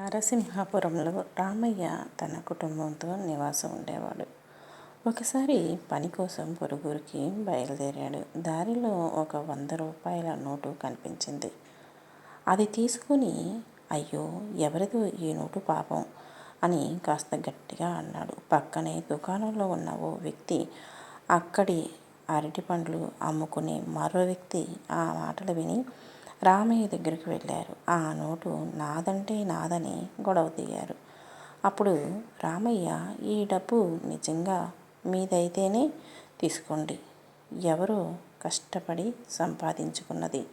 నరసింహాపురంలో రామయ్య తన కుటుంబంతో నివాసం ఉండేవాడు. ఒకసారి పని కోసం పొరుగురికి బయలుదేరాడు. దారిలో ఒక వంద రూపాయల నోటు కనిపించింది. అది తీసుకుని అయ్యో ఎవరిదో ఈ నోటు పాపం అని కాస్త గట్టిగా అన్నాడు. పక్కనే దుకాణంలో ఉన్న ఓ వ్యక్తి, అక్కడి అరటిపండ్లు అమ్ముకునే మరో వ్యక్తి ఆ మాటలు విని రామయ్య దగ్గరికి వెళ్ళారు. ఆ నోటు నాదంటే నాదని గొడవ దిగారు. అప్పుడు రామయ్య ఈ డబ్బు నిజంగా మీదైతేనే తీసుకోండి. ఎవరో కష్టపడి సంపాదించుకున్నది.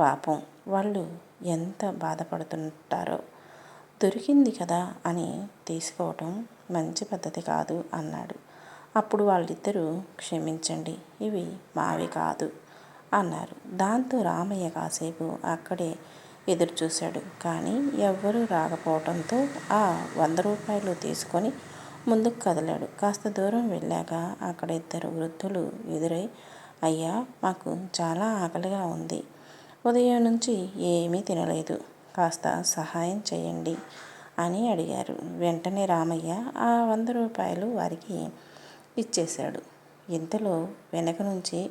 పాపం వాళ్ళు ఎంత బాధపడుతుంటారో. దొరికింది కదా అని తీసుకోవటం మంచి పద్ధతి కాదు అన్నాడు. అప్పుడు వాళ్ళిద్దరూ క్షమించండి ఇవి మావి కాదు అన్నారు. దాంతో రామయ్య కాసేపు అక్కడే ఎదురుచూశాడు. కానీ ఎవ్వరూ రాకపోవటంతో ఆ వంద రూపాయలు తీసుకొని ముందుకు కదిలాడు. కాస్త దూరం వెళ్ళాక అక్కడ ఇద్దరు వృద్ధులు ఎదురై అయ్యా మాకు చాలా ఆకలిగా ఉంది. ఉదయం నుంచి ఏమీ తినలేదు. కాస్త సహాయం చేయండి అని అడిగారు. వెంటనే రామయ్య ఆ వంద రూపాయలు వారికి ఇచ్చేశాడు. ఇంతలో వెనక నుంచి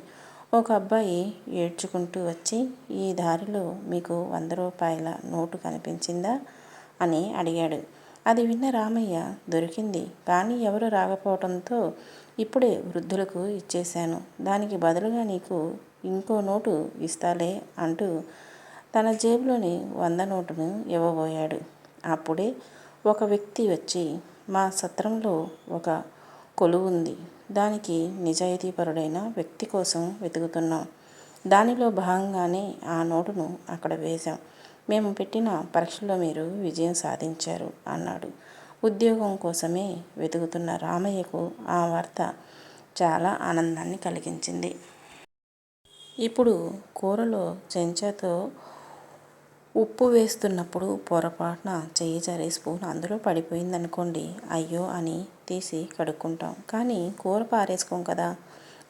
ఒక అబ్బాయి ఏడ్చుకుంటూ వచ్చి ఈ దారిలో మీకు వంద రూపాయల నోటు కనిపించిందా? అని అడిగాడు. అది విన్న రామయ్య దొరికింది కానీ ఎవరు రాకపోవడంతో ఇప్పుడే వృద్ధులకు ఇచ్చేశాను. దానికి బదులుగా నీకు ఇంకో నోటు ఇస్తాలే అంటూ తన జేబులోని వంద నోటును ఇవ్వబోయాడు. అప్పుడే ఒక వ్యక్తి వచ్చి మా సత్రంలో ఒక కొలువుంది. దానికి నిజాయితీపరుడైన వ్యక్తి కోసం వెతుకుతున్నాం. దానిలో భాగంగానే ఆ నోటును అక్కడ వేశాం. మేము పెట్టిన పరీక్షలో మీరు విజయం సాధించారు అన్నాడు. ఉద్యోగం కోసమే వెతుకుతున్న రామయ్యకు ఆ వార్త చాలా ఆనందాన్ని కలిగించింది. ఇప్పుడు కూరలో చెంచాతో ఉప్పు వేస్తున్నప్పుడు పొరపాటున చేయి జారి స్పూన్ అందులో పడిపోయిందనుకోండి అయ్యో అని తీసి కడుక్కుంటాం. కానీ కూర పారేసుకోం కదా!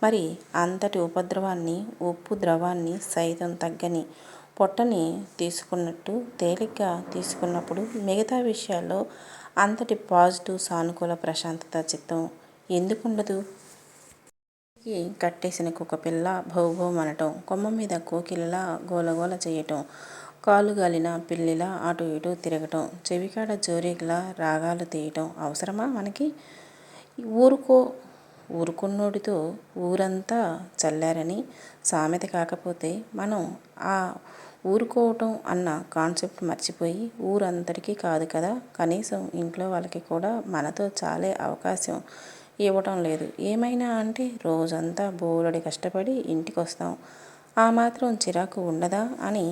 మరి అంతటి ఉపద్రవాన్ని ఉప్పు ద్రవాన్ని సైతం తగ్గని పొట్టని తీసుకున్నట్టు తేలిగ్గా తీసుకున్నప్పుడు మిగతా విషయాల్లో అంతటి పాజిటివ్ సానుకూల ప్రశాంతత చిత్తం ఎందుకుండదు? కట్టేసిన కుక్క పిల్ల భౌభవం అనటం కొమ్మ మీద కోకిలలా గోలగోల కాలుగాలిన పిల్లిలా అటూ ఇటూ తిరగటం, చెవికాడ జోరీగలా రాగాలు తీయటం అవసరమా మనకి? ఊరుకో ఊరుకున్నోడితో ఊరంతా చల్లారని సామెత కాకపోతే మనం ఆ ఊరుకోవటం అన్న కాన్సెప్ట్ మర్చిపోయి ఊరంతటికీ కాదు కదా కనీసం ఇంట్లో వాళ్ళకి కూడా మనతో చాలే అవకాశం ఇవ్వటం లేదు. ఏమైనా అంటే రోజంతా బోలడి కష్టపడి ఇంటికొస్తాం. ఆ మాత్రం చిరాకు ఉండదా అని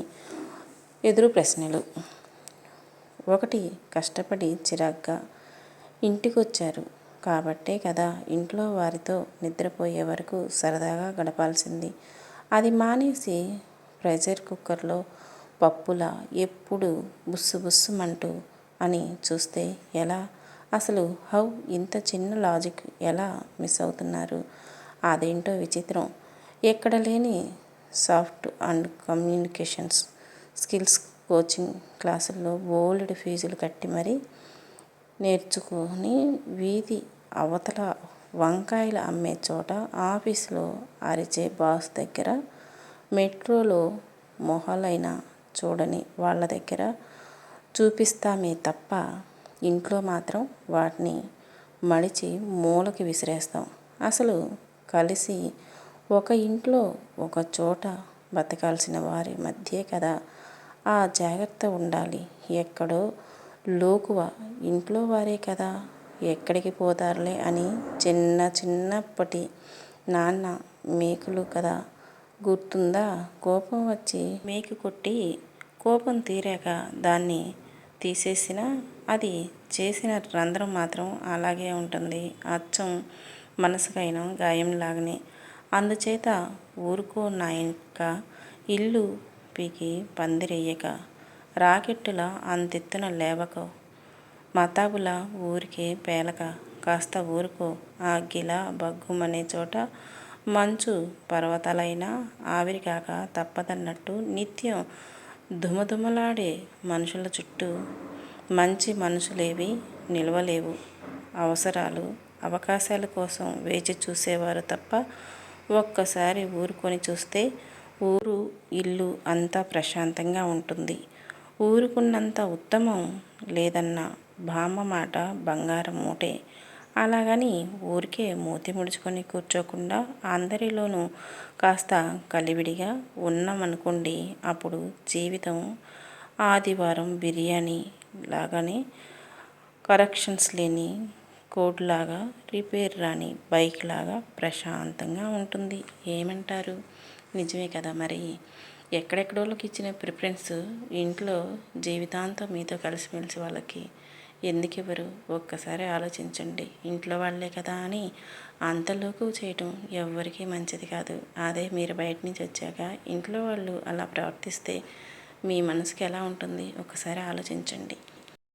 ఎదురు ప్రశ్నలు. ఒకటి కష్టపడి చిరాగ్గా ఇంటికొచ్చారు కాబట్టే కదా ఇంట్లో వారితో నిద్రపోయే వరకు సరదాగా గడపాల్సింది. అది మానేసి ప్రెజర్ కుక్కర్లో పప్పులా ఎప్పుడు బుస్సు బుస్సుమంటూ అని చూస్తే ఎలా? అసలు హౌ ఇంత చిన్న లాజిక్ ఎలా మిస్ అవుతున్నారు? అదేంటో విచిత్రం. ఎక్కడ లేని soft and communications skills coaching క్లాసుల్లో బోలెడు ఫీజులు కట్టి మరీ నేర్చుకుని వీధి అవతల వంకాయలు అమ్మే చోట ఆఫీసులో అరిచే బాస్ దగ్గర మెట్రోలో మొహాలైనా చూడని వాళ్ళ దగ్గర చూపిస్తామే తప్ప ఇంట్లో మాత్రం వాటిని మడిచి మూలకి విసిరేస్తాం. అసలు కలిసి ఒక ఇంట్లో ఒక చోట బతకాల్సిన వారి మధ్యే కదా ఆ జాగ్రత్త ఉండాలి. ఎక్కడో లోకువ ఇంట్లో వారే కదా ఎక్కడికి పోతారులే అని చిన్న చిన్నప్పటి నాన్న మేకులు కదా గుర్తుందా కోపం వచ్చి మేకు కొట్టి కోపం తీరాక దాన్ని తీసేసినా అది చేసిన రంధ్రం మాత్రం అలాగే ఉంటుంది అచ్చం మనసుకైన గాయంలాగానే. అందుచేత ఊరుకో నాయక ఇల్లు పీకి పందిరెయ్యక, రాకెట్టులా అంతెత్తున లేవక, మతాబులా ఊరికే పేలక కాస్త ఊరుకో ఆ గిలా బగ్గుమనే చోట మంచు పర్వతాలైనా ఆవిరికాక తప్పదన్నట్టు నిత్యం ధుమధుమలాడే మనుషుల చుట్టూ మంచి మనుషులేవి నిలవలేవు. అవసరాలు అవకాశాల కోసం వేచి చూసేవారు తప్ప ఒక్కసారి ఊరుకొని చూస్తే ఊరు ఇల్లు అంతా ప్రశాంతంగా ఉంటుంది. ఊరుకున్నంత ఉత్తమం లేదన్న బామ్మ మాట బంగారం మూటే. అలాగని ఊరికే మూతి ముడుచుకొని కూర్చోకుండా అందరిలోనూ కాస్త కలివిడిగా ఉన్నామనుకోండి అప్పుడు జీవితం ఆదివారం బిర్యానీ లాగానే కరెక్షన్స్ లేని కోడ్ లాగా రిపేర్ రాని బైక్ లాగా ప్రశాంతంగా ఉంటుంది. ఏమంటారు? నిజమే కదా మరి. ఎక్కడెక్కడోళ్ళకి ఇచ్చిన ప్రిఫరెన్స్ ఇంట్లో జీవితాంతం మీతో కలిసిమెలిసి వాళ్ళకి ఎందుకు ఇవ్వరు ఒక్కసారి ఆలోచించండి. ఇంట్లో వాళ్ళే కదా అని అంతలోకి చేయటం ఎవ్వరికీ మంచిది కాదు. అదే మీరు బయట నుంచి వచ్చాక ఇంట్లో వాళ్ళు అలా ప్రవర్తిస్తే మీ మనసుకి ఎలా ఉంటుంది? ఒకసారి ఆలోచించండి.